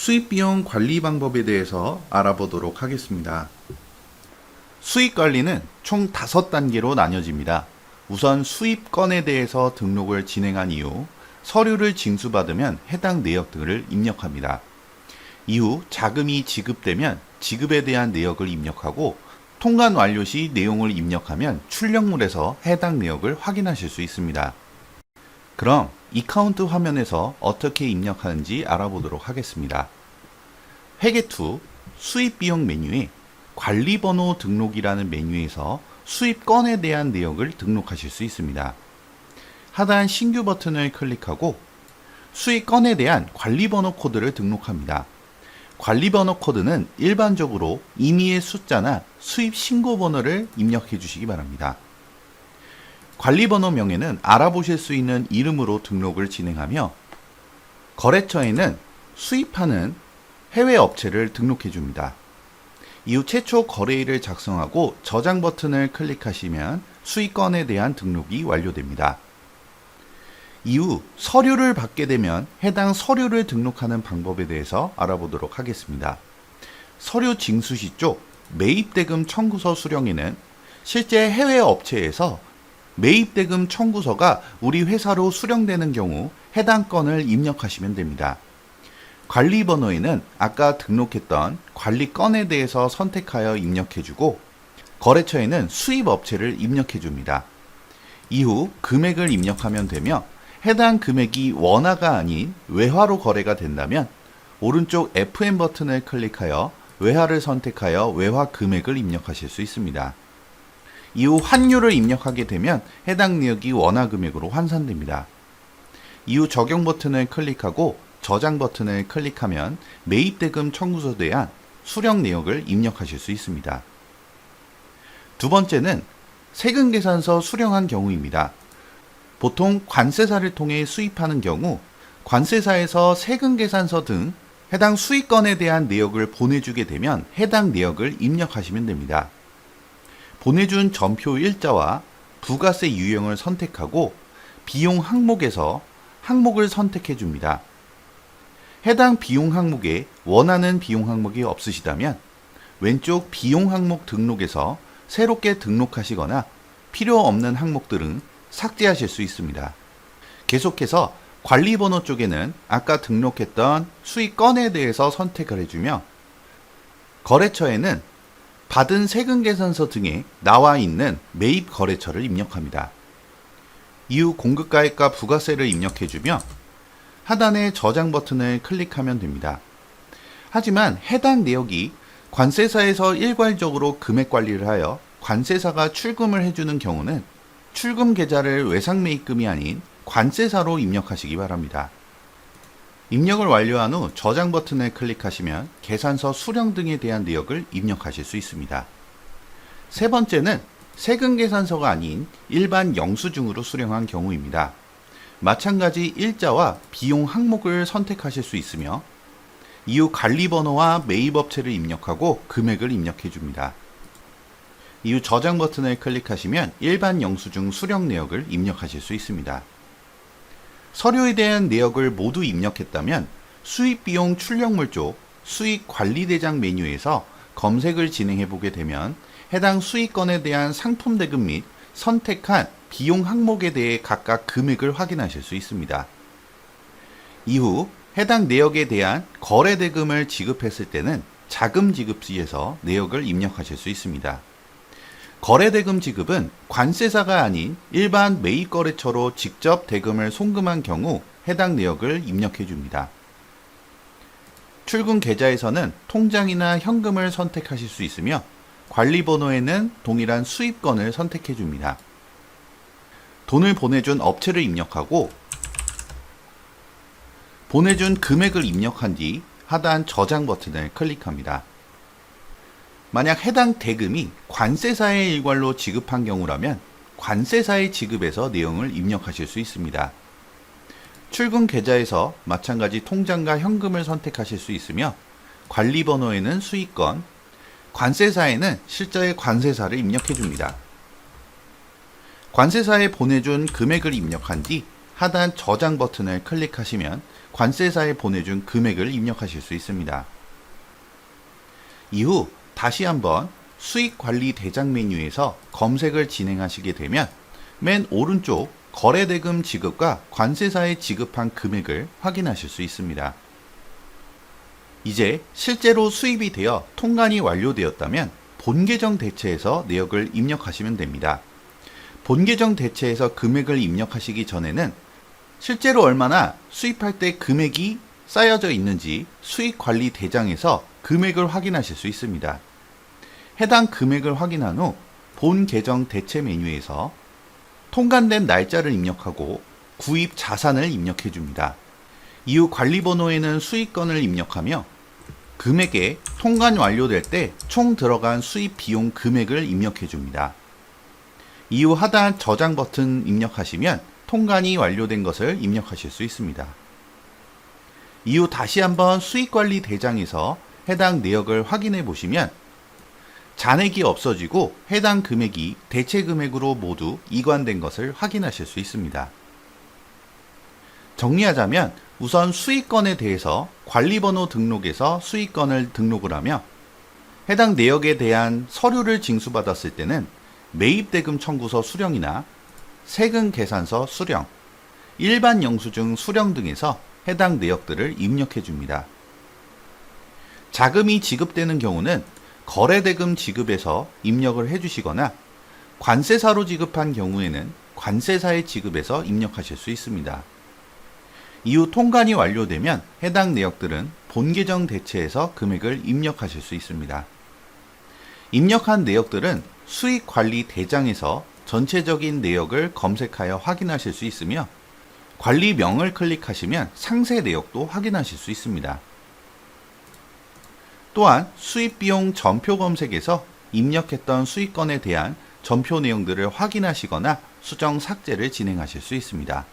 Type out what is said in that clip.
수입비용 관리 방법에 대해서 알아보도록 하겠습니다. 수입 관리는 총 5단계로 나뉘어집니다. 우선 수입건에 대해서 등록을 진행한 이후 서류를 징수받으면 해당 내역들을 입력합니다. 이후 자금이 지급되면 지급에 대한 내역을 입력하고 통관 완료 시 내용을 입력하면 출력물에서 해당 내역을 확인하실 수 있습니다. 그럼 이카운트 화면에서 어떻게 입력하는지 알아보도록 하겠습니다. 회계2 수입 비용 메뉴에 관리 번호 등록이라는 메뉴에서 수입 건에 대한 내역을 등록하실 수 있습니다. 하단 신규 버튼을 클릭하고 수입 건에 대한 관리 번호 코드를 등록합니다. 관리 번호 코드는 일반적으로 임의의 숫자나 수입 신고 번호를 입력해 주시기 바랍니다. 관리 번호 명에는 알아보실 수 있는 이름으로 등록을 진행하며 거래처에는 수입하는 해외 업체를 등록해 줍니다. 이후 최초 거래일을 작성하고 저장 버튼을 클릭하시면 수익건에 대한 등록이 완료됩니다. 이후 서류를 받게 되면 해당 서류를 등록하는 방법에 대해서 알아보도록 하겠습니다. 서류 징수시 쪽 매입대금 청구서 수령에는 실제 해외 업체에서 매입대금 청구서가 우리 회사로 수령되는 경우 해당 건을 입력하시면 됩니다. 관리 번호에는 아까 등록했던 관리 건에 대해서 선택하여 입력해주고 거래처에는 수입 업체를 입력해줍니다. 이후 금액을 입력하면 되며 해당 금액이 원화가 아닌 외화로 거래가 된다면 오른쪽 FM 버튼을 클릭하여 외화를 선택하여 외화 금액을 입력하실 수 있습니다. 이후 환율을 입력하게 되면 해당 내역이 원화 금액으로 환산됩니다. 이후 적용 버튼을 클릭하고 저장 버튼을 클릭하면 매입대금 청구서에 대한 수령 내역을 입력하실 수 있습니다. 두 번째는 세금 계산서 수령한 경우입니다. 보통 관세사를 통해 수입하는 경우 관세사에서 세금 계산서 등 해당 수익건에 대한 내역을 보내주게 되면 해당 내역을 입력하시면 됩니다. 보내준 전표 일자와 부가세 유형을 선택하고 비용 항목에서 항목을 선택해 줍니다. 해당 비용 항목에 원하는 비용 항목이 없으시다면 왼쪽 비용 항목 등록에서 새롭게 등록하시거나 필요 없는 항목들은 삭제하실 수 있습니다. 계속해서 관리 번호 쪽에는 아까 등록했던 수익 건에 대해서 선택을 해주며 거래처에는 받은 세금 계산서 등에 나와 있는 매입 거래처를 입력합니다. 이후 공급가액과 부가세를 입력해주며 하단의 저장 버튼을 클릭하면 됩니다. 하지만 해당 내역이 관세사에서 일괄적으로 금액 관리를 하여 관세사가 출금을 해주는 경우는 출금 계좌를 외상 매입금이 아닌 관세사로 입력하시기 바랍니다. 입력을 완료한 후 저장 버튼을 클릭하시면 계산서 수령 등에 대한 내역을 입력하실 수 있습니다. 세 번째는 세금 계산서가 아닌 일반 영수증으로 수령한 경우입니다. 마찬가지 일자와 비용 항목을 선택하실 수 있으며 이후 관리 번호와 매입 업체를 입력하고 금액을 입력해 줍니다. 이후 저장 버튼을 클릭하시면 일반 영수증 수령 내역을 입력하실 수 있습니다. 서류에 대한 내역을 모두 입력했다면 수입 비용 출력물 쪽 수익 관리 대장 메뉴에서 검색을 진행해 보게 되면 해당 수익건에 대한 상품 대금 및 선택한 비용 항목에 대해 각각 금액을 확인하실 수 있습니다. 이후 해당 내역에 대한 거래 대금을 지급했을 때는 자금 지급 시에서 내역을 입력하실 수 있습니다. 거래 대금 지급은 관세사가 아닌 일반 매입 거래처로 직접 대금을 송금한 경우 해당 내역을 입력해 줍니다. 출금 계좌에서는 통장이나 현금을 선택하실 수 있으며 관리 번호에는 동일한 수입건을 선택해 줍니다. 돈을 보내준 업체를 입력하고 보내준 금액을 입력한 뒤 하단 저장 버튼을 클릭합니다. 만약 해당 대금이 관세사의 일괄로 지급한 경우라면 관세사의 지급에서 내용을 입력하실 수 있습니다. 출금 계좌에서 마찬가지 통장과 현금을 선택하실 수 있으며 관리 번호에는 수익건, 관세사에는 실제의 관세사를 입력해 줍니다. 관세사에 보내준 금액을 입력한 뒤 하단 저장 버튼을 클릭하시면 관세사에 보내준 금액을 입력하실 수 있습니다. 이후 다시 한번 수익 관리 대장 메뉴에서 검색을 진행하시게 되면 맨 오른쪽 거래 대금 지급과 관세사에 지급한 금액을 확인하실 수 있습니다. 이제 실제로 수입이 되어 통관이 완료되었다면 본 계정 대체에서 내역을 입력하시면 됩니다. 본 계정 대체에서 금액을 입력하시기 전에는 실제로 얼마나 수입할 때 금액이 쌓여져 있는지 수익 관리 대장에서 금액을 확인하실 수 있습니다. 해당 금액을 확인한 후 본 계정 대체 메뉴에서 통관된 날짜를 입력하고 구입 자산을 입력해 줍니다. 이후 관리 번호에는 수익건을 입력하며 금액에 통관 완료될 때 총 들어간 수입 비용 금액을 입력해 줍니다. 이후 하단 저장 버튼 입력하시면 통관이 완료된 것을 입력하실 수 있습니다. 이후 다시 한번 수익관리 대장에서 해당 내역을 확인해 보시면 잔액이 없어지고 해당 금액이 대체 금액으로 모두 이관된 것을 확인하실 수 있습니다. 정리하자면 우선 수익건에 대해서 관리번호 등록에서 수익건을 등록을 하며 해당 내역에 대한 서류를 징수받았을 때는 매입대금 청구서 수령이나 세금 계산서 수령, 일반 영수증 수령 등에서 해당 내역들을 입력해 줍니다. 자금이 지급되는 경우는 거래대금 지급에서 입력을 해 주시거나 관세사로 지급한 경우에는 관세사의 지급에서 입력하실 수 있습니다. 이후 통관이 완료되면 해당 내역들은 본 계정 대체에서 금액을 입력하실 수 있습니다. 입력한 내역들은 수익 관리 대장에서 전체적인 내역을 검색하여 확인하실 수 있으며 관리명을 클릭하시면 상세 내역도 확인하실 수 있습니다. 또한 수입 비용 전표 검색에서 입력했던 수익건에 대한 전표 내용들을 확인하시거나 수정 삭제를 진행하실 수 있습니다.